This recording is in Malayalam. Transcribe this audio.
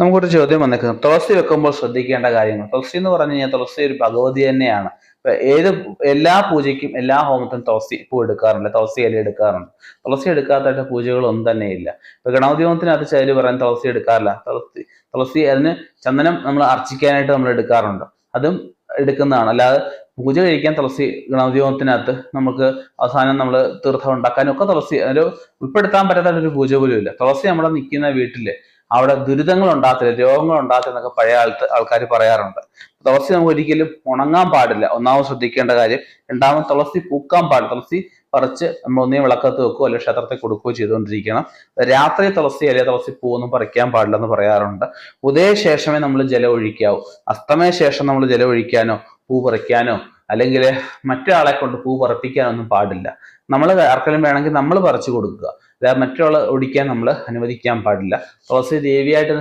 നമുക്കൊരു ചോദ്യം വന്നേക്കുന്നു തുളസി വെക്കുമ്പോൾ ശ്രദ്ധിക്കേണ്ട കാര്യങ്ങൾ. തുളസി എന്ന് പറഞ്ഞു കഴിഞ്ഞാൽ തുളസി ഒരു ഭഗവതി തന്നെയാണ്. ഏത് എല്ലാ പൂജയ്ക്കും എല്ലാ ഹോമത്തിനും തുളസി പൂ എടുക്കാറുണ്ട്. തുളസി ഇല എടുക്കാറുണ്ട്. തുളസി എടുക്കാത്തായിട്ട് പൂജകളൊന്നും തന്നെ ഇല്ല ഇപ്പൊ ഗണപതി ഹോമത്തിനകത്ത് ചിലര് പറയാൻ തുളസി എടുക്കാറില്ല. തുളസി തുളസി അതിന് ചന്ദനം നമ്മൾ അർച്ചിക്കാനായിട്ട് നമ്മൾ എടുക്കാറുണ്ട്. അതും എടുക്കുന്നതാണ്. അല്ലാതെ പൂജ കഴിക്കാൻ തുളസി ഗണപതി ഹോമത്തിനകത്ത് നമുക്ക് അവസാനം നമ്മൾ തീർത്ഥം ഉണ്ടാക്കാനും ഒക്കെ തുളസി ഒരു ഉൾപ്പെടുത്താൻ പറ്റാത്ത ഒരു പൂജ പോലും ഇല്ല. തുളസി നമ്മുടെ നിൽക്കുന്ന വീട്ടിൽ അവിടെ ദുരിതങ്ങൾ ഉണ്ടാകത്തില്ല രോഗങ്ങൾ ഉണ്ടാകത്തില്ല എന്നൊക്കെ പഴയ ആൾക്കാർ പറയാറുണ്ട്. തുളസി നമുക്ക് ഒരിക്കലും ഉണങ്ങാൻ പാടില്ല. ഒന്നാമത് ശ്രദ്ധിക്കേണ്ട കാര്യം രണ്ടാമത് തുളസി പൂക്കാൻ പാടില്ല. തുളസി പറിച്ച് നമ്മൾ ഒന്നേ വിളക്കത്ത് വെക്കുകയോ അല്ലെങ്കിൽ ക്ഷേത്രത്തിൽ കൊടുക്കുകയോ ചെയ്തുകൊണ്ടിരിക്കണം. രാത്രി തുളസി അല്ലെങ്കിൽ തുളസി പൂവൊന്നും പറിക്കാൻ പാടില്ല എന്ന് പറയാറുണ്ട്. ഉദയശേഷമേ നമ്മൾ ജലം ഒഴിക്കാവൂ അസ്തമയ ശേഷം നമ്മൾ ജലം ഒഴിക്കാനോ പൂ പറിക്കാനോ അല്ലെങ്കിൽ മറ്റൊരാളെ കൊണ്ട് പൂ പറപ്പിക്കാനൊന്നും പാടില്ല. നമ്മൾ ആർക്കെങ്കിലും വേണമെങ്കിൽ നമ്മൾ പറിച്ചു കൊടുക്കുക. അല്ലാതെ മറ്റൊരാൾ ഒടിക്കാൻ നമ്മൾ അനുവദിക്കാൻ പാടില്ല. തുളസി ദേവിയായിട്ട്